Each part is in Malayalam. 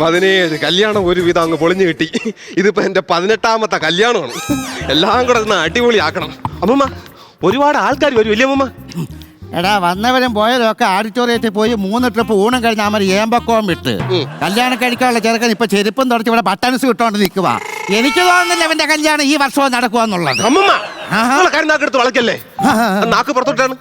പതിനേഴ്. കല്യാണം ഒരുവിധം അങ്ങ് പൊളിഞ്ഞു കിട്ടി. ഇതിപ്പോ എന്റെ പതിനെട്ടാമത്തെ കല്യാണമാണ്. എല്ലാം കൂടെ ഒന്ന് അടിപൊളിയാക്കണം. അമ്മമ്മ ഒരുപാട് ആൾക്കാർ വരും ഇല്ലേ അമ്മമ്മ? എടാ വന്നവരും പോയവരും ഒക്കെ ഓഡിറ്റോറിയത്തിൽ പോയി മൂന്ന് ട്രിപ്പ് ഊണം കഴിഞ്ഞ അമ്മ ഏമ്പക്കോം വിട്ട്. കല്യാണം കഴിക്കാനുള്ള ചെറുക്കൻ ഇപ്പൊ ചെരുപ്പം തുടച്ച് ഇവിടെ ബട്ടൺസ് ഇട്ടോണ്ട് നിൽക്കുക എനിക്ക് തോന്നുന്നില്ല അവന്റെ കല്യാണം ഈ വർഷവും നടക്കുക എന്നുള്ളത് അമ്മമ്മ നിങ്ങളെ വളക്കല്ലേ ആഹാ. നാക്ക് പുറത്തോട്ടാണ്.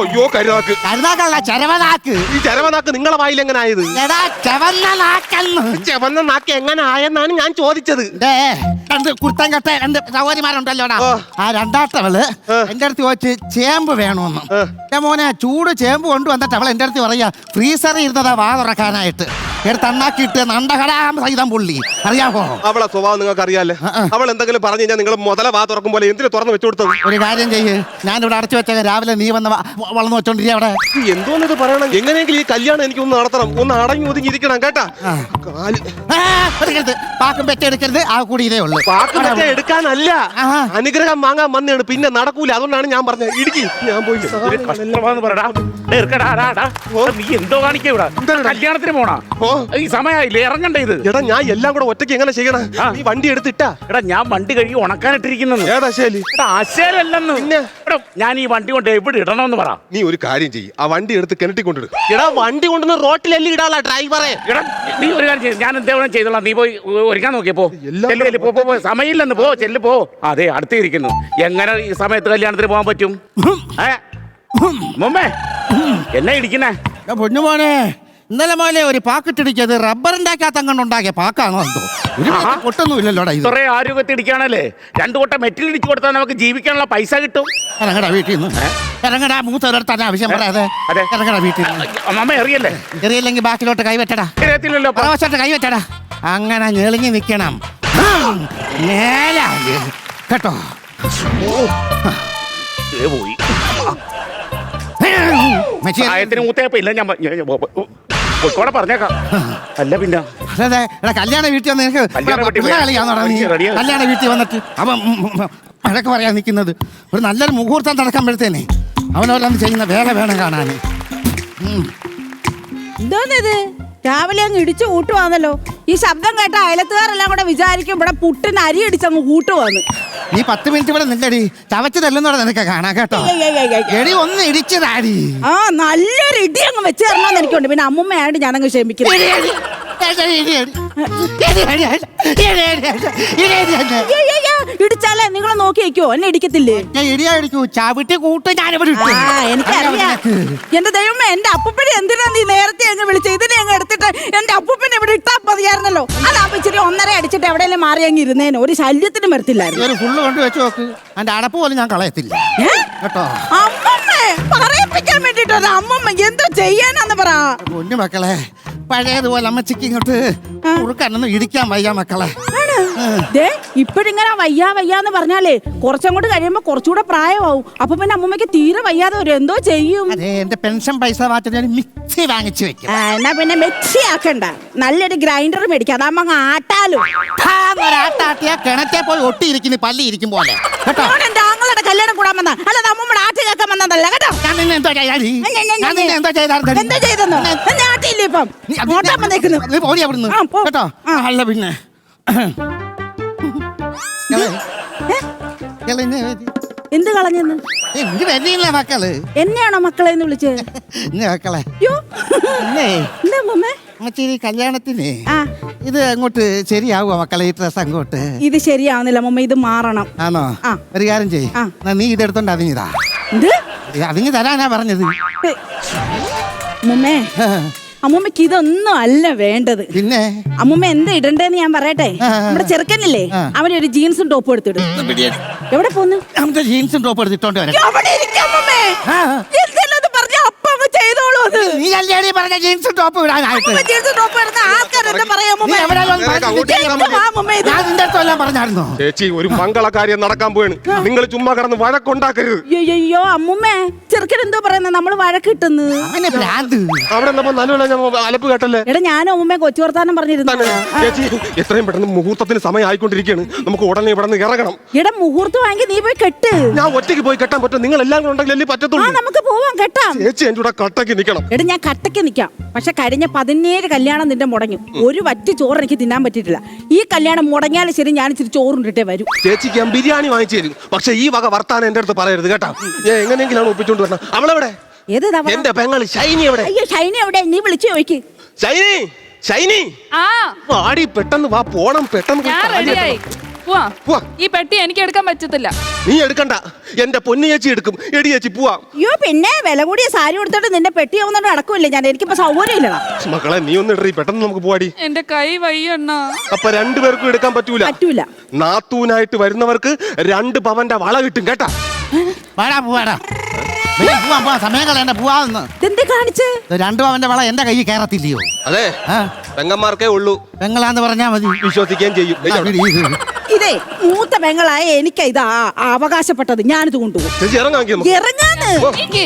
അയ്യോ കരിനാക്ക്. കരുതാക്കല്ല ചരവനാക്ക് ഈ ചരവനാക്ക് നിങ്ങളെ വായിൽ എങ്ങനെ ആയത് എടാ ചെവന്ന നാക്കെന്ന്. ചവന്ന നാക്ക് എങ്ങനെ ആയെന്നാണ് ഞാൻ ചോദിച്ചത്. ദേ, രണ്ട് കുർത്തൻ കട്ട രണ്ട് സഹോദരിമാരുണ്ടല്ലോടാ ആ. ആ. എന്റെ അടുത്ത് ചോദിച്ച് ചേമ്പ് വേണോന്ന്. എന്റെ മോനെ ചൂട് ചേമ്പ് കൊണ്ടുവന്നിട്ട് അവൾ എന്റെ അടുത്ത് പറയാ ഫ്രീസറിൽ ഇരുന്നതാ വാ തുറക്കാനായിട്ട് എടുത്ത് അണ്ണാക്കിയിട്ട് നണ്ടകടാം സഹിതം പുള്ളി. അറിയാമോ അവളെ സ്വഭാവം നിങ്ങൾക്ക് അറിയാലേ ആ, ആ. അവൾ എന്തെങ്കിലും പറഞ്ഞു കഴിഞ്ഞാൽ നിങ്ങൾ മുതല വാ തുറക്കും പോലെ എന്തിനു തുറന്നു വെച്ചു കൊടുത്തത്? ഒരു കാര്യം ചെയ്യ്. ഞാനിവിടെ അടച്ചു വെച്ച രാവിലെ നീ വന്ന് വളർന്നു വെച്ചോണ്ടിരിക്കുക അവിടെ. എന്തോന്ന് ഇത് പറയണം എങ്ങനെയെങ്കിലും ഈ കല്യാണം എനിക്ക് ഒന്ന് നടത്തണം. ഒന്ന് അടങ്ങി ഒതുങ്ങിയിരിക്കണം കേട്ടാ. ആ. കാൽ. എടുക്കരുത് പാക്കും പെറ്റെടുക്കരുത് ആ കൂടി ഇതേ ഉള്ളൂ. പാക്കും പെറ്റ എടുക്കാനല്ല. അനുഗ്രഹം വാങ്ങാൻ വന്നാണ് പിന്നെ നടക്കൂല. അതുകൊണ്ടാണ് ഞാൻ പറഞ്ഞത്. ഇടുക്കി. ഞാൻ പോയി. ഡാ, ഡാ. നീ എന്തോ കാണിക്കാ ഇവിടെ? കല്യാണത്തിന് പോണാ? ഓ. ഈ സമയമായില്ലേ? ഇറങ്ങണ്ടേ ഇത്. എടാ ഞാൻ എല്ലാം കൂടെ ഒറ്റയ്ക്ക് എങ്ങനെ ചെയ്യണം? നീ വണ്ടി എടുത്തിട്ടാ. എടാ ഞാൻ വണ്ടി കഴുകി ഉണക്കാനിട്ടിരിക്കുന്നു ഏതാ ശരി? എടാ ഞാൻ ഈ വണ്ടി കൊണ്ട് എവിടെ ഇടണമെന്ന് പറ. നീ ഒരു കാര്യം ചെയ്യ്. ആ വണ്ടി എടുത്ത് കിണറ്റി കൊണ്ടിടും. എടാ വണ്ടി കൊണ്ടുവന്ന് റോട്ടിലല്ലേ ഇടാളാ ഡ്രൈവറെ? എടാ നീ ഒരു കാര്യം ചെയ്യ്. ഞാൻ എന്തേലും ചെയ്തോളാം. നീ പോയി ഒരുക്കാൻ നോക്കിയേ പോ. എല്ലാം ചെല്ല് ചെല്ല് പോ സമയമില്ലെന്ന് പോ ചെല്ല് പോ. അതെ അടുത്തിരിക്കുന്നു. എങ്ങനെ ഈ സമയത്ത് കല്യാണത്തിന് പോകാൻ പറ്റും? ഏ? എന്നെ ഇടിക്കുന്നേ പൊന്നുമോനെ. ഇന്നലെ മോനെ ഒരു പാക്കിട്ടിടിച്ചത് റബ്ബർ ഉണ്ടാക്കാത്ത അങ്ങോട്ട് ഉണ്ടാക്കിയ പാക്കാണോ എന്തോ ഒരു. ഇത്. ഇടിക്കുകയാണല്ലേ രണ്ടു കൊട്ട മെറ്റിൽ ഇടിച്ചു കൊടുത്താൽ നമുക്ക് ജീവിക്കാനുള്ള പൈസ കിട്ടും. ഇറങ്ങടാ വീട്ടിൽ നിന്ന് ഇറങ്ങടാ മൂത്തവരടുത്താണ് ആവശ്യം പറയാതെ. അതെ. ഇറങ്ങടാ വീട്ടിൽ നിന്ന് അമ്മ അറിയല്ലേ എറിയില്ലെങ്കിൽ ബാക്കിലോട്ട് കൈവെട്ടടാ. അറിയത്തില്ലല്ലോ പറവശോട്ട് കൈവെട്ടടാ. അങ്ങനെ ഞെളിഞ്ഞു നിൽക്കണം. മേലാൽ കേട്ടോ? ദേ പോയി. മച്ചി, പ്രായത്തിന് ഞാൻ പൊക്കോടെ പറഞ്ഞേക്കാം. അല്ല പിന്നെ. അതെ എടാ കല്യാണ വീട്ടിൽ വന്ന് നിനക്ക് കല്യാണ വീട്ടിൽ പിള്ള കളിയാന്നോടാ നീ? റെഡിയാ. കല്യാണ വീട്ടിൽ വന്നിട്ട് അവൻ ഉം, ഉം, ഉം, വഴക്ക് പറയാൻ നിൽക്കുന്നത്. ഒരു നല്ലൊരു മുഹൂർത്തം നടക്കുമ്പോഴത്തേനെ അവനോരന്ന് ചെയ്യുന്ന വേല വേണം കാണാൻ എന്തോന്നിത്? രാവിലെ അങ്ങ് ഇടിച്ചു കൂട്ടുവാന്നല്ലോ. ഈ ശബ്ദം കേട്ട അയലത്തുകാരെല്ലാം കൂടെ വിചാരിക്കും ഇവിടെ പുട്ടിന് അരി ഇടിച്ചങ്ങ് കൂട്ടുവാന്ന്. നീ പത്ത് മിനിറ്റ് ഇവിടെ നില്ലടി ചവച്ചതല്ലെന്ന് പറഞ്ഞ നിനക്ക് കാണാം കേട്ടോ. എടി ഒന്ന് ഇടിച്ചതാടി. ആ നല്ലൊരു ഇടി അങ്ങ് വെച്ച് തരണമെന്ന് എനിക്കുണ്ട്. പിന്നെ അമ്മുമ്മയായിട്ട് ഞാനങ്ങ് ക്ഷമിക്കുന്നു. ഇടിച്ചാലേ നിങ്ങളെ നോക്കി വെക്കോ എന്നെ ഇടിക്കത്തില്ലേ? ഇടിയാ ഇടിക്കൂ ചവിട്ടി കൂട്ട് ഞാനിവിടെ. ആ എനിക്കറിയാം. എന്റെ ദൈവമേ എന്റെ അപ്പൂപ്പനെ എന്തിനാ നീ നേരത്തെ അങ്ങ് വിളിച്ചത്? ഇതിനെ അങ്ങ് എടുത്തിട്ട് എന്റെ അപ്പൂപ്പനെ ഇവിടെ ഇട്ടാ മതിയായിരുന്നല്ലോ. അതാവുമ്പോ ഇച്ചിരി ഒന്നര അടിച്ചിട്ട് എവിടെയെങ്കിലും മാറി അങ്ങ് ഇരുന്നേനെ. ഒരു ശല്യത്തിന് വരത്തില്ലായിരുന്നു. ഒരു ഫുള്ള് കൊണ്ട് വെച്ച് നോക്ക്. എന്റെ അടപ്പ് പോലും ഞാൻ കളയത്തില്ല. ഏ? കേട്ടോ? അമ്മമ്മേ പറയിപ്പിക്കാൻ വേണ്ടിട്ട് അമ്മമ്മ എന്തോ ചെയ്യാനാന്ന് പറ. പൊന്നു മക്കളെ പഴയതുപോലെ അമ്മച്ചിക്ക് ഇങ്ങോട്ട് കുറുക്കാനൊന്നും ഇടിക്കാൻ വയ്യ മക്കളെ. ഇപ്പഴിങ്ങനെ വയ്യാ വയ്യാന്ന് പറഞ്ഞാലേ കുറച്ചങ്ങോട്ട് കഴിയുമ്പോ കുറച്ചുകൂടെ പ്രായമാവും. അപ്പൊ പിന്നെ അമ്മമ്മക്ക് തീരെ വയ്യാതെ വരും എന്തോ ചെയ്യും. അതെ എന്റെ പെൻഷൻ പൈസ മാറ്റി മിക്സി വാങ്ങിച്ചു വെക്കും. എന്നാ പിന്നെ മിക്സി ആക്കണ്ട നല്ലൊരു ഗ്രൈൻഡർ മേടിക്കാം. അതാകുമ്പോ അങ്ങ് ആട്ടാലും ആട്ടാട്ടിയാ കിണറ്റേ പോയി ഒട്ടിയിരിക്കുന്നു പല്ലി ഇരിക്കും പോലെ. കേട്ടോ? എന്റെ കല്യാണം കൂടാൻ വന്ന. അല്ലാതെ അമ്മമ്മയുടെ ആട്ടി കേൾക്കാൻ വന്നതല്ല. കേട്ടോ? ഞാൻ നിന്നെ എന്തോ ഞാൻ എന്തോ എന്താ ചെയ്തെന്നോ? എന്നെ ആട്ടിയില്ലേ ഇപ്പം? നീ അത് ഓട്ടാൻ വന്നേക്കുന്നു. നീ പോടി അവിടുന്ന്. ആ, പോ. കേട്ടോ? ആ. അല്ല പിന്നെ. ഏ? എന്ത് കളഞ്ഞെന്ന്? മക്കൾ. എന്നെയാണോ മക്കളെ എന്ന് വിളിച്ചത് ഇന്ന് മക്കളെ. യോ ഇന്നേ. എന്താ അമ്മമ്മേ മറ്റേ കല്യാണത്തിന്. ആ. ഇത് അങ്ങോട്ട് ശരിയാവുക മക്കളെ? ഈ ഡ്രസ് അങ്ങോട്ട്. ഇത് ശരിയാവുന്നില്ല. മമ്മ ഇത് മാറണം. ആണോ? ആ. ഒരു കാര്യം ചെയ്യ്. ആ. എന്നാ നീ ഇതെടുത്തോണ്ട് അതിങ്ങിതാ എന്ത്? അതിങ്ങ് തരാനാ പറഞ്ഞത്. ഏ, അമ്മമ്മേ അമ്മമ്മക്ക് ഇതൊന്നും അല്ല വേണ്ടത്. പിന്നെ? അമ്മമ്മ എന്താ ഇടണ്ടേന്ന് ഞാൻ പറയട്ടെ? ആ, ആ, നമ്മുടെ ചെറുക്കനില്ലേ? അവന് ഒരു ജീൻസും ടോപ്പും എടുത്തിടും. എവിടെ പോന്നു? നമുക്ക് ജീൻസും ടോപ്പ് എടുത്തിട്ടോണ്ട് വരാം. അവിടെ ഇരിക്കാം അമ്മമ്മേ. ആ. എന്തെല്ലാം പറഞ്ഞ അപ്പ അങ്ങ് ചെയ്തോളൂ അത്? നീ അല്ലേ പറഞ്ഞ ജീൻസും ടോപ്പ് ഇടാനായിട്ട്? അമ്മമ്മ ജീൻസും ടോപ്പും എടുത്ത ആൾക്കാർ ചേച്ചി ഒരു മംഗള കാര്യം നടക്കാൻ പോവാണ്. നിങ്ങൾ ചുമ്മാ കിടന്ന് വഴക്കുണ്ടാക്കരുത്. അയ്യോ അമ്മൂമ്മേ ചെറുക്കൻ എന്തോ പറയുന്നത് നമ്മൾ വഴക്കിട്ടുന്നത് അവിടെ അലപ്പ് കേട്ടല്ലേ? എടാ ഞാൻ അമ്മൂമ്മേ കൊച്ചു വർത്താനം പറഞ്ഞിരുന്നു. ചേച്ചി എത്രയും പെട്ടെന്ന് മുഹൂർത്തത്തിന് സമയം ആയിക്കൊണ്ടിരിക്കുകയാണ് നമുക്ക് ഉടനെ ഇവിടെ നിന്ന് ഇറങ്ങണം. എടാ മുഹൂർത്തം വാങ്ങി നീ പോയി കെട്ട്. ഞാൻ ഒറ്റയ്ക്ക് പോയി കെട്ടാൻ പറ്റും നിങ്ങൾ എല്ലാം കൂടെ ഉണ്ടെങ്കിൽ അല്ലേ ആ പറ്റത്തുള്ളൂ നമുക്ക് പോവാം കെട്ടാം. ചേച്ചി എന്റെ കൂടെ കട്ടയ്ക്ക് നിൽക്കണം. എടാ ഞാൻ കട്ടക്ക് നിൽക്കാം. പക്ഷെ കഴിഞ്ഞ പതിനേഴ് കല്യാണം നിന്റെ മുടങ്ങി. ഒരു വറ്റ ചോറ് എനിക്ക് തിന്നാൻ പറ്റിയിട്ടില്ല. ഈ കല്യാണം മുടങ്ങിയാലും ശരി ഞാൻ ഇച്ചിരി ചോറുണ്ടിട്ടേ വരും. ചേച്ചിക്ക് ഞാൻ ബിരിയാണി വാങ്ങിച്ചു തരും. പക്ഷെ ഈ വക വർത്താനം എന്റെ അടുത്ത് പറയരുത് കേട്ടാ. ഞാൻ എങ്ങനെയെങ്കിലും ഒപ്പിച്ചോണ്ട് വരണം അവളെവിടെ? ഏത് തവണ? എന്റെ പെങ്ങൾ ഷൈനി എവിടെ? അയ്യോ ഷൈനി എവിടെ? നീ വിളിച്ചു ചോദിക്ക്. ഷൈനി ഷൈനി. ആ. വാടി പെട്ടെന്ന് വാ പോണം പെട്ടെന്ന് പോയി ഞാൻ കാര്യം റെഡിയായി എടുക്കണം. പോവാ. പോവാ. ഈ പെട്ടി എനിക്ക് എടുക്കാൻ പറ്റത്തില്ല. നീ എടുക്കണ്ട. എന്റെ പൊന്നു ചേച്ചി എടുക്കും. എടി ചേച്ചി പോവാ. അയ്യോ പിന്നെ വില കൂടിയ സാരി കൊടുത്തിട്ട് നിന്റെ പെട്ടി ആവുന്നോണ്ട് നടക്കൂല്ലേ ഞാൻ? എനിക്കിപ്പോ സൗകര്യം ഇല്ലടാ മക്കളെ നീ ഒന്ന് ഇടറി. പെട്ടെന്ന് നമുക്ക് പോവാടി. എന്റെ കൈ വയ്യണ്ണ അപ്പൊ രണ്ടുപേർക്കും എടുക്കാൻ പറ്റൂല? പറ്റൂല. നാത്തൂനായിട്ട് വരുന്നവർക്ക് രണ്ട് പവന്റെ വള കിട്ടും കേട്ടാ? വാടാ പോവാടാ. വലിയ പോവാൻ പോവാൻ സമയം കളയണ്ട പോവാന്ന് ഇതെന്തേ കാണിച്ച്? രണ്ടു അവന്റെ വള എന്റെ കൈ കയറത്തില്ലയോ? അതെ. ആ? പെങ്ങന്മാർക്കേ ഉള്ളൂ. പെങ്ങളാന്ന് പറഞ്ഞാ മതി. വിശ്വസിക്കുകയും ചെയ്യും. ആ, ദേ, വിടി, ഇത്. ഇതേ മൂത്ത പെങ്ങളായ എനിക്ക് ഇത് ആ- അവകാശപ്പെട്ടത്. ഞാനിത് കൊണ്ടുപോകും. ചേച്ചി ഇറങ്ങാക്കി നമുക്ക്. ഇറങ്ങാന്ന്? ഇരിക്ക്.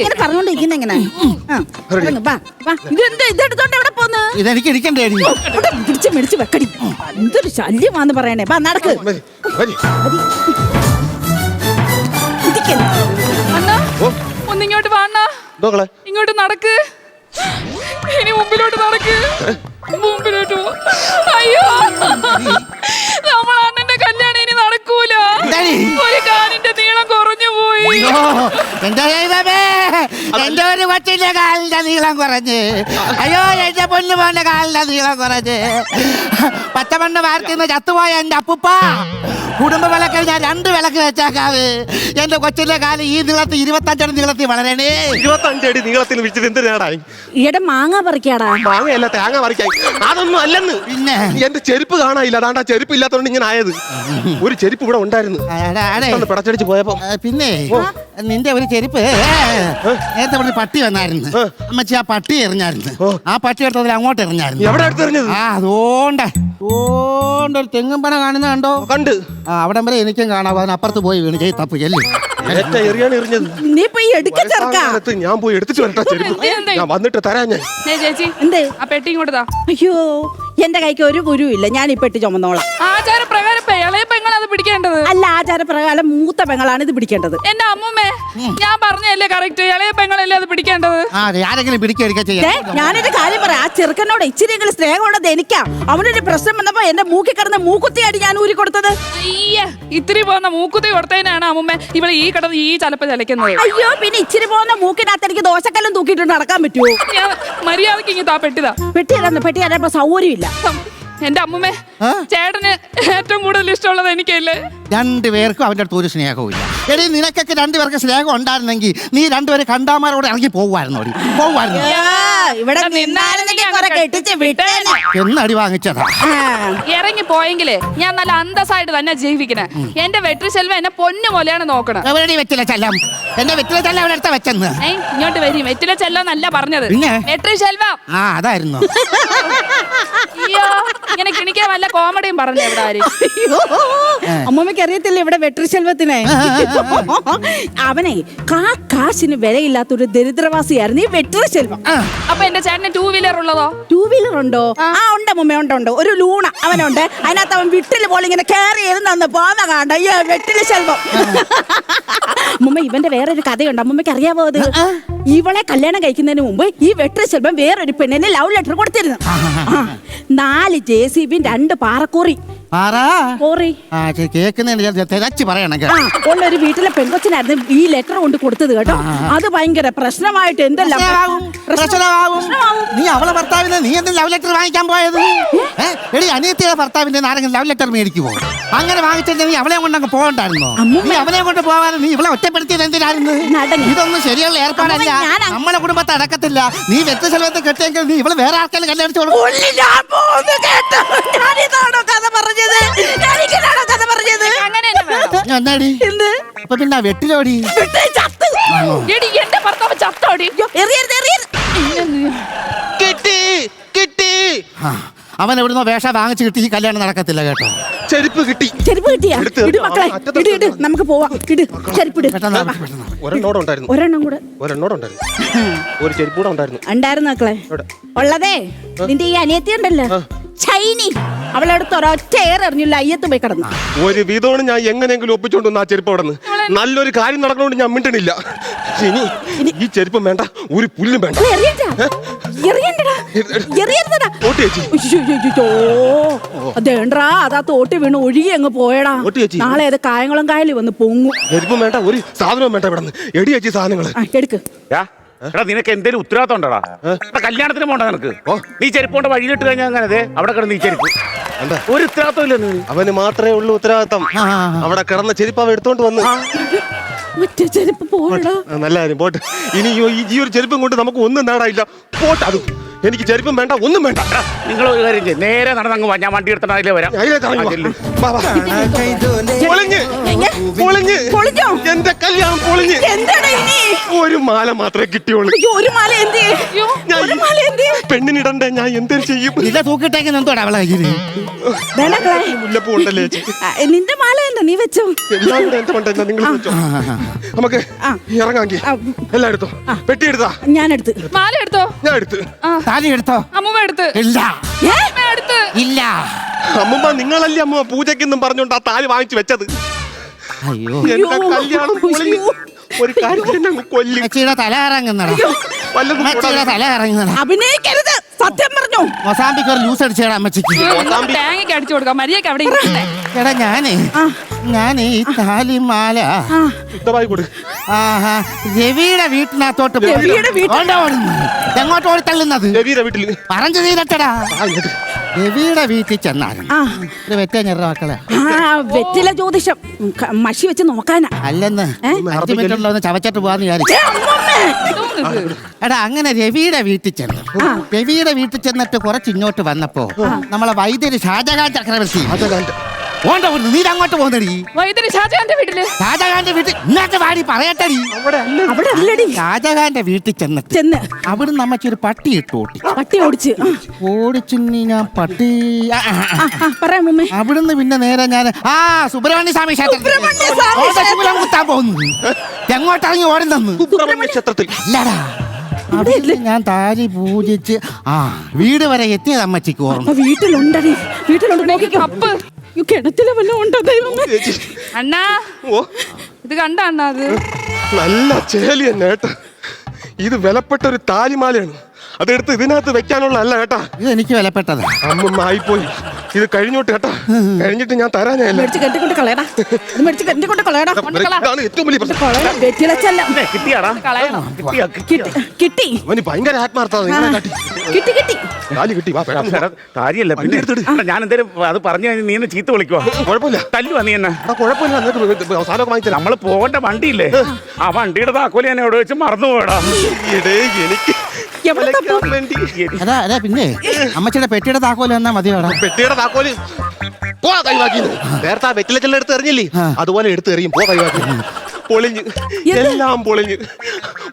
ഇങ്ങനെ. എങ്ങനെ ആ, ഇറങ്ങ്, വാ, വാ. ഇതെന്ത് ഇതെടുത്തോണ്ട് എവിടെ പോന്ന്? ഇതെനിക്ക് ഇരിക്കണ്ടേ എടി? ഇവിടെ പിടിച്ച് മേടിച്ച് വെക്കടി. എന്തൊരു ശല്യമാന്ന് പറയണേ. വാ നടക്ക്. വരി, വരി. ഇരിക്ക്. മക്കളെ. ഇങ്ങോട്ട് നടക്ക്. ഇനി മുമ്പിലോട്ട് നടക്ക്. മുമ്പിലോട്ട് പോ. അയ്യോ. നമ്മൾ അണ്ണന്റെ കല്യാണം ഇനി നടക്കൂല? ഒരു കാലിന്റെ നീളം കുറഞ്ഞു പോയി. എന്റെ ദൈവമേ? എന്റെ ഒരു കൊച്ചിന്റെ കാലിന്റെ നീളം കുറഞ്ഞ്. അയ്യോ എന്റെ പൊന്നു പോന്റെ കാലിന്റെ നീളം കുറഞ്ഞ്. പച്ചമണ്ണ് വാർത്തിന്ന് ചത്തുപോയ എന്റെ അപ്പുപ്പ. കുടുംബ വിളക്ക് ഞാൻ രണ്ട് വിളക്ക് വെച്ചേക്കാവ് എന്റെ കൊച്ചിന്റെ കാലം ഈ നീളത്തിൽ ഇരുപത്തഞ്ചടി നീളത്തിൽ വളരണേ. ഇരുപത്തഞ്ചടി അടി നീളത്തിൽ വിളിച്ചത് എന്തിനാടായി ഈടെ മാങ്ങ പറിക്കാടാ. മാങ്ങയല്ല തേങ്ങ പറിക്കായി അതൊന്നും അല്ലെന്ന്. പിന്നെ? എന്റെ ചെരുപ്പ് കാണാനില്ല. അതാണ്ട് ആ ചെരുപ്പ് ഇല്ലാത്തതുകൊണ്ട് ഇങ്ങനെ ആയത്. ഒരു ചെരുപ്പ് ഇവിടെ ഉണ്ടായിരുന്നു. പെട്ടെന്ന് പിടച്ചടിച്ച് പോയപ്പോ. പിന്നെ? നിന്റെ ഒരു ചെരുപ്പ്. നേരത്തെ ഇവിടെ പട്ടി വന്നായിരുന്നു. അമ്മച്ചി ആ പട്ടി എറിഞ്ഞായിരുന്നു. ആ പട്ടി എടുത്തതിൽ അങ്ങോട്ട് എറിഞ്ഞായിരുന്നു. എവിടെ എടുത്തെറിഞ്ഞത്? ആ അതുകൊണ്ട്. അതുകൊണ്ട് തെങ്ങും പണ കാണുന്ന കണ്ടോ? കണ്ട്. ആ അവിടെ വരെ എനിക്കും കാണാം. അതിനപ്പുറത്ത് പോയി വീണ്. ചെയ്ത് തപ്പ്. ചെല്ലി. ഏറ്റ എറിയാണ് എറിഞ്ഞത്. നീ പോയി എടുക്ക ചെറുക്ക. കാലത്ത് ഞാൻ പോയി എടുത്തിട്ട് വരട്ടെ ചെരുപ്പ്? ഞാൻ വന്നിട്ട് തരാം ഞാൻ. ദേ ചേച്ചി എന്തേ? ആ പെട്ടി ഇങ്ങോട്ട് താ. അയ്യോ എന്റെ കൈക്ക് ഒരു ഗുരുവില്ല ഞാൻ ഈ പെട്ടി ചുമന്നോളാം. ഇപ്പൊ പെങ്ങളത് പിടിക്കേണ്ടത്? അല്ല ആചാരപ്രകാരം മൂത്ത പെങ്ങളാണ് ഇത് പിടിക്കേണ്ടത്. എന്റെ അമ്മൂമ്മേ ഞാൻ പറഞ്ഞല്ലേ കറക്റ്റ് ഇളയ പെങ്ങളല്ലേ അത് പിടിക്കേണ്ടത്? ആ ആരെങ്കിലും ദേ, ഞാനൊരു കാര്യം പറയാം. ആ ചെറുക്കനോട് ഇച്ചിരിയെങ്കിലും സ്നേഹമുള്ളത് എനിക്കാ. അവനൊരു പ്രശ്നം വന്നപ്പോ എന്റെ മൂക്കി കിടന്ന മൂക്കുത്തിയായിട്ട് ഞാൻ ഊരി കൊടുത്തത്. അയ്യ ഇത്തിരി പോകുന്ന മൂക്കുത്തി കൊടുത്തതിനാണ് അമ്മുമ്മ ഇവിടെ ഈ കിടന്ന് ഈ ചിലപ്പോ ചലക്കുന്നത് അയ്യോ പിന്നെ ഇച്ചിരി പോകുന്ന മൂക്കിനകത്ത് എനിക്ക് ദോശക്കല്ലും തൂക്കിയിട്ട് നടക്കാൻ പറ്റുമോ ഞാൻ മര്യാദയ്ക്ക് ഇങ്ങ് താ പെട്ടിതാ പെട്ടി തരാന്ന് പെട്ടി തരാൻ സൗകര്യമില്ല. ഹം, എന്റെ അമ്മമേ? ചേട്ടന് ഏറ്റവും കൂടുതൽ ഇഷ്ടമുള്ളത് എനിക്കല്ലേ രണ്ടുപേർക്കും അവന്റെ അടുത്ത് ഒരു സ്നേഹവും ഇല്ല എടി നിനക്കൊക്കെ രണ്ടുപേർക്ക് സ്നേഹം ഉണ്ടായിരുന്നെങ്കിൽ നീ രണ്ടുപേരെ കണ്ടാമാരോട് ഇറങ്ങി പോകുമായിരുന്നു ഓടി പോകുമായിരുന്നു ഇവിടെ ഇവിടെ നിന്നായിരുന്നെങ്കിൽ കുറെ കെട്ടിച്ച് വിട്ടേനെ എന്നടി വാങ്ങിച്ചതാ. ഇറങ്ങി പോയെങ്കിലേ ഞാൻ നല്ല അന്തസ്സായിട്ട് തന്നെ ജീവിക്കണേ. എന്റെ വെട്ടി ചെലവ് എന്നെ പൊന്നു പോലെയാണ് നോക്കണം. എവിടെ വെറ്റില ചെല്ലാം? എന്റെ വെറ്റില ചെല്ലം അവിടെ അടുത്ത വെച്ചെന്ന്? ഏയ് ഇങ്ങോട്ട് വരും. വെറ്റില ചെല്ലെന്നല്ല പറഞ്ഞത്. പിന്നെ? വെട്രി സെൽവ ആ അതായിരുന്നു. അയ്യോ ഇങ്ങനെ കിണിക്കാൻ വല്ല കോമഡിയും പറഞ്ഞു ഇവിടെ ആര്? അമ്മമ്മയ്ക്ക് അറിയത്തില്ല ഇവിടെ ശെൽവത്തിനെ അവനെ കാ കാശിന് വിലയില്ലാത്തൊരു ദരിദ്രവാസിയായിരുന്നു ഈ വെട്രി ശെൽവം അപ്പൊ എന്റെ ചേട്ടന് ടൂ വീലർ ഉള്ളതോ? ടൂ വീലർ ഉണ്ടോ? ആ. ഉണ്ട് മുമ്മ ഉണ്ട് ഉണ്ട്. ഒരു ലൂണ അവനുണ്ട്. അതിനകത്ത് അവൻ വിട്ടിൽ പോലെ ഇങ്ങനെ കയറി ഇരുന്നു പോന്ന കാണ്ട അയ്യോ വെട്ടിൽ ശെൽവം മുമ്മ ഇവന്റെ വേറൊരു കഥയുണ്ട്. അമ്മമ്മയ്ക്ക് അറിയാവോ അത്? ഇവളെ കല്യാണം കഴിക്കുന്നതിന് മുമ്പ് ഈ വെട്ടിൽ ശെൽവം വേറൊരു പെണ്ണിനെ ലവ് ലെറ്റർ കൊടുത്തിരുന്നു. നാല് ജെ സി ബി രണ്ട് പാറക്കൂറി. പറയണെങ്കിൽ ഉള്ള ഒരു വീട്ടിലെ പെൺകൊച്ചിനായിരുന്നു ഈ ലെറ്റർ കൊണ്ട് കൊടുത്തത് കേട്ടോ. അത് ഭയങ്കര പ്രശ്നമായിട്ട് എന്തെല്ലാം. നീ അവളെ ഭർത്താവിനെ നീ എന്തിനാ ലവ് ലെറ്റർ വാങ്ങിക്കാൻ പോയത്? എടി അനിയത്തിയുടെ ഭർത്താവിന്റെ ആരെങ്കിലും ലവ് ലെറ്റർ മേടിക്കുമോ അങ്ങനെ വാങ്ങിച്ചിട്ട് നീ അവളെ കൊണ്ട് അങ്ങ് പോകണ്ടായിരുന്നോ. നീ അവനെ കൊണ്ട് പോവാതെ നീ ഇവളെ ഒറ്റപ്പെടുത്തിയത് എന്തിനായിരുന്നു? നടങ്ങി. ഇതൊന്നും ശരിയുള്ള ഏർപ്പാടല്ല. നമ്മളെ കുടുംബത്തെ അടക്കത്തില്ല. നീ വ്യക്തി സ്ഥലത്ത് കെട്ടിയെങ്കിൽ നീ ഇവൾ വേറെ ആർക്കെങ്കിലും കല്യാണിച്ചു കൊടുക്കും. ഉള്ളി ഞാൻ പോന്ന് കേട്ടോ. ഞാനിതാണോ കഥ പറഞ്ഞത്? ഞാനിങ്ങനാണോ കഥ പറഞ്ഞത്? അങ്ങനെ തന്നെ വേണം. എന്നാടി എന്ത്? അപ്പൊ പിന്നെ ആ വെട്ടിലോടി. എന്റെ ഭർത്താവ് ചത്തോടി. കിട്ടി കിട്ടി. അവൻ എവിടുന്നോ വേഷ വാങ്ങിച്ചു കിട്ടി. ഈ കല്യാണം നടക്കത്തില്ല കേട്ടോ. ചെരുപ്പ് കിട്ടി. ചെരുപ്പ് കിട്ടിയാ? എടുത്ത് ഇട് മക്കളെ. അറ്റത്ത് ഇട് ഇട്. നമുക്ക് പോവാം. ഇട്. ചെരുപ്പ് നടക്ക്. ഒരെണ്ണോടെ ഉണ്ടായിരുന്നു. ഒരെണ്ണം കൂടെ. ഒരെണ്ണോടെ ഉണ്ടായിരുന്നു. ഒരു ചെരുപ്പ് കൂടെ ഉണ്ടായിരുന്നു. ഉണ്ടായിരുന്നു മക്കളെ. ഉള്ളതേ. നിന്റെ ഈ അനിയത്തി ഉണ്ടല്ലോ. ചൈനി. അവളടുത്ത് ഒരൊറ്റ എയർ എറിഞ്ഞില്ല. അയ്യത്ത് പോയി കിടന്നു. ഒരു വിധമാണ് ഞാൻ എങ്ങനെയെങ്കിലും ഒപ്പിച്ചോണ്ട് വന്ന ആ ചെരുപ്പ് അവിടെ നിന്ന്. നല്ലൊരു കാര്യം നടക്കണോണ്ട് ഞാൻ മിണ്ടണില്ല. ഇനി ഈ ചെരുപ്പം വേണ്ട ഒരു പുല്ലും വേണ്ട. എറിയണ്ടാ. എറിയരുതെടാ. ഉയ്യോ. അതേണ്ടാ അതാ തോട്ടി വീണ് ഒഴുകി അങ്ങ് പോയടാ. നാളെ അത് കായംകുളം കായലിൽ വന്ന് പൊങ്ങും. ചെരുപ്പം വേണ്ട ഒരു സാധനവും വേണ്ട ഇവിടെ എടി ചേച്ചി സാധനങ്ങൾ എടുക്ക്. എടാ നിനക്ക് എന്തേലും ഉത്തരവാദിത്തം ഉണ്ടടാ. കല്യാണത്തിന് പോണ്ട നിനക്ക്. നീ ചെരുപ്പോണ്ട് വഴിയിലിട്ട് കഴിഞ്ഞാൽ അങ്ങനെ അവിടെ കിടന്ന് നീ ചെരുപ്പ്. ഒരു ഉത്തരവാദിത്തം ഇല്ല അവന് മാത്രമേ ഉള്ളൂ ഉത്തരവാദിത്തം. അവിടെ കിടന്ന ചെരുപ്പ് അവൻ എടുത്തോണ്ട് വന്ന്. നല്ല കാര്യം പോട്ടെ. ഇനി ഈ ഒരു ചെരുപ്പും കൊണ്ട് നമുക്ക് ഒന്നും നേടാനില്ല. പോട്ടെ അത്. എനിക്ക് ചെരുപ്പും വേണ്ട ഒന്നും വേണ്ട. നിങ്ങൾ ഒരു കാര്യം ചെയ്യ്. നേരെ നടന്നങ്ങ് വാ. ഞാൻ വണ്ടി എടുത്തിട്ട് അതിലേ വരാം. ഇറങ്ങി വാ. വാ, വാ. പൊളിഞ്ഞ്. എങ്ങ? പൊളിഞ്ഞ്. പൊളിഞ്ഞോ? എന്റെ കല്യാണം പൊളിഞ്ഞ്. എന്താണ് ഇനി? ഒരു മാല മാത്രമേ കിട്ടിയുള്ളൂ. അയ്യോ, ഒരു മാല എന്ത്? ചെയ്യും? ഞാൻ ഒരു മാല എന്ത്? പെണ്ണിനിടണ്ടേ ഞാൻ എന്തേലും ചെയ്യും? ഇല്ല തൂക്കിട്ടേക്ക് അവളെ കയ്യിൽ? വേണക്കളെ മുല്ലപ്പൂ ഉണ്ടല്ലേ ചേച്ചി? നിന്റെ മാല എന്താ? നീ വെച്ചോ. എല്ലാം കൂടെ എന്റെ പണ്ട നിങ്ങൾ വെച്ചോ. നമുക്ക് ആ. ഇറങ്ങാങ്കി ആ. എല്ലാം എടുത്തോ. പെട്ടി എടുത്താ? ഞാൻ ഞാനെടുത്ത് മാല എടുത്തോ? ഞാൻ എടുത്ത്. താലി എടുത്തോ? അമ്മൂമ്മ എടുത്ത്. ഇല്ല? അമ്മ എടുത്ത്. ഇല്ല. അമ്മമ്മ നിങ്ങളല്ലേ അമ്മ പൂജയ്ക്കെന്നും പറഞ്ഞോണ്ട് ആ താലി വാങ്ങിച്ചു വെച്ചത്? അയ്യോ. എന്റെ കല്യാണം പൊളിഞ്ഞ് ഒരു കാര്യത്തിന് അങ്ങ് കൊല്ലും. അമ്മച്ചിയുടെ തല ഇറങ്ങുന്നടാ വല്ലതും കൂടാതെ. തല ഇറങ്ങുന്നടാ അഭിനയിക്കരുത്. സത്യം പറഞ്ഞു? മൊസാമ്പിക്ക് ഒരു ലൂസ് അടിച്ചേടാ അമ്മച്ചിക്ക്. തേങ്ങയ്ക്ക് അടിച്ചു കൊടുക്കാം. മര്യാദയ്ക്ക് അവിടെ ഇരിക്കട്ടെ. എടാ ഞാനേ ഞാനേ ഈ താലിമാല. കൊടു ആഹാ രവിയുടെ വീട്ടിനകത്തോട്ട് എങ്ങോട്ടോ രവിയുടെ വീട്ടിൽ- ഓണ്ട ഓടുന്നു. എങ്ങോട്ട് ഓടി തള്ളുന്നത്? വീട്ടിൽ പറഞ്ഞു തീരട്ടടാ. ആ, ഇങ്ങോട്ട്. രവിയുടെ വീട്ടിൽ ചെന്നാലും ആ. ഒരു വെറ്റ ഞെറ മക്കളെ. ആ വെറ്റില ജ്യോതിഷം. ക- മഷി വെച്ച് നോക്കാനാ. അല്ലെന്ന്. ഏ? അഞ്ചു ഒന്ന് ചവച്ചിട്ട് പോവാന്ന് വിചാരിച്ചു. ഏ, അമ്മമ്മേ. എടാ അങ്ങനെ രവിയുടെ വീട്ടിൽ ചെന്നു രവിയുടെ വീട്ടിൽ ചെന്നിട്ട് കുറച്ച് ഇങ്ങോട്ട് വന്നപ്പോ നമ്മളെ വൈദ്യര് ഷാജഹാൻ ചക്രവർത്തി. ഓണ്ട ഓടുന്നു നീ അങ്ങോട്ട് പോകുന്നടി വൈദ്യുതി ഷാജഹാന്റെ വീട്ടിൽ? ഷാജഹാന്റെ വീട്ടിൽ ഇന്നത്തെ വാടി പറയട്ടടി. അവിടെ അല്ലടി. ഷാജഹാന്റെ വീട്ടിൽ ചെന്നിട്ട് ചെന്ന്. അവിടുന്ന് അമ്മച്ചി ഒരു പട്ടി ഇട്ടു ഓട്ടി. പട്ടി ഓടിച്ച്. ആ, ഓടിച്ചു ഞാൻ പട്ടി പറയാം അമ്മമ്മേ അവിടുന്ന് പിന്നെ നേരെ ഞാൻ ആ സുബ്രഹ്മണ്യ സ്വാമി സുബ്രഹ്മണ്യ സ്വാമി ക്ഷേത്രത്തിൽ ശൂലം കുത്താൻ പോകുന്നു എങ്ങോട്ടിറങ്ങി ഓടുന്നു സുബ്രഹ്മണ്യ ക്ഷേത്രത്തിൽ. അല്ലടാ. അവിടെ ഞാൻ താരി പൂജിച്ച് ആ വീട് വരെ എത്തിയത് അമ്മച്ചിക്ക് ഓർമ്മ. വീട്ടിലുണ്ടടി. വീട്ടിലുണ്ട്. നോക്കി കപ്പ്. ഈ കിണറ്റിലെ വല്ലതും ഉണ്ടോ ദൈവമേ? ചേച്ചി. അണ്ണാ ഓ. ഇത് കണ്ട അണ്ണാ അത്? നല്ല ചേലി തന്നെ ഏട്ടാ. ഇത് വിലപ്പെട്ട ഒരു താലിമാലയാണ്. അതെടുത്ത് ഇതിനകത്ത് വെക്കാനുള്ള അല്ല ഏട്ടാ. ഇത് എനിക്ക് വിലപ്പെട്ടതാ. അമ്മ ആയിപ്പോയി ഇത് കഴിഞ്ഞോട്ട് കേട്ടോ. കഴിഞ്ഞിട്ട് ഞാൻ തരാൻ മേടിച്ച് കെട്ടിക്കൊണ്ട് കളയടാ. ഇത് മേടിച്ച് കളയടാ. ഇതാണ് ഏറ്റവും വലിയ പ്രശ്നം. കളയാ വെറ്റിലച്ചല്ല ഏ, കിട്ടിയാടാ? കളയണോ. കിട്ടിയാ കിട്ടി അവന് ഭയങ്കര ആത്മാർത്ഥത ആ, നിങ്ങളെ കാട്ടി. കിട്ടി കിട്ടി. കാലി കിട്ടി വാ. കാര്യല്ല പിന്നെ എടാ, ഞാൻ എന്തേലും അത് പറഞ്ഞു കഴിഞ്ഞാൽ നീ എന്നെ ചീത്ത വിളിക്കുവാ? കുഴപ്പമില്ല. തല്ലുവാ നീ എന്നെ. കുഴപ്പമില്ല എന്നിട്ട് നമ്മൾ പോകേണ്ട വണ്ടിയില്ലേ? ആ വണ്ടിയുടെ താക്കോൽ ഞാൻ എവിടെ വെച്ച് മറന്നു പോടാ എനിക്ക് തപ്പും? വേണ്ടി. അതാ അതാ പിന്നെ. അമ്മച്ചിയുടെ പെട്ടിയുടെ താക്കോൽ വന്നാ മതിയോടാ പെട്ടിയുടെ താക്കോൽ. പോ കൈവാക്കി നേരത്തെ ആ. വെറ്റില ചെല്ല എടുത്ത് എറിഞ്ഞില്ലേ? അതുപോലെ എടുത്ത് എറിയും. പോ കൈവാക്കി പൊളിഞ്ഞ് എല്ലാം പൊളിഞ്ഞ്.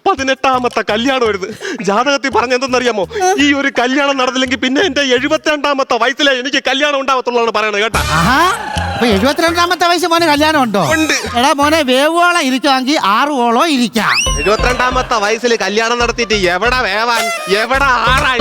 പതിനെട്ടാമത്തെ കല്യാണം വരുത് ജാതകത്തിൽ പറഞ്ഞെന്തെന്നറിയാമോ ഈ ഒരു കല്യാണം നടന്നില്ലെങ്കിൽ പിന്നെ എന്റെ എഴുപത്തിരണ്ടാമത്തെ വയസ്സിലെ എനിക്ക് കല്യാണം ഉണ്ടാവത്തുള്ളതാണ് പറയണത് കേട്ടാ. അപ്പൊ എഴുപത്തിരണ്ടാമത്തെ വയസ്സ് മോനെ കല്യാണം ഉണ്ടോ? ഉണ്ട്. എടാ മോനെ വേവോളം ഇരിക്കാമെങ്കിൽ ആറ് ഓളോ ഇരിക്കാം. എഴുപത്തിരണ്ടാമത്തെ വയസ്സിൽ കല്യാണം നടത്തിയിട്ട് എവിടെ വേവാൻ? എവിടെ ആറാൻ?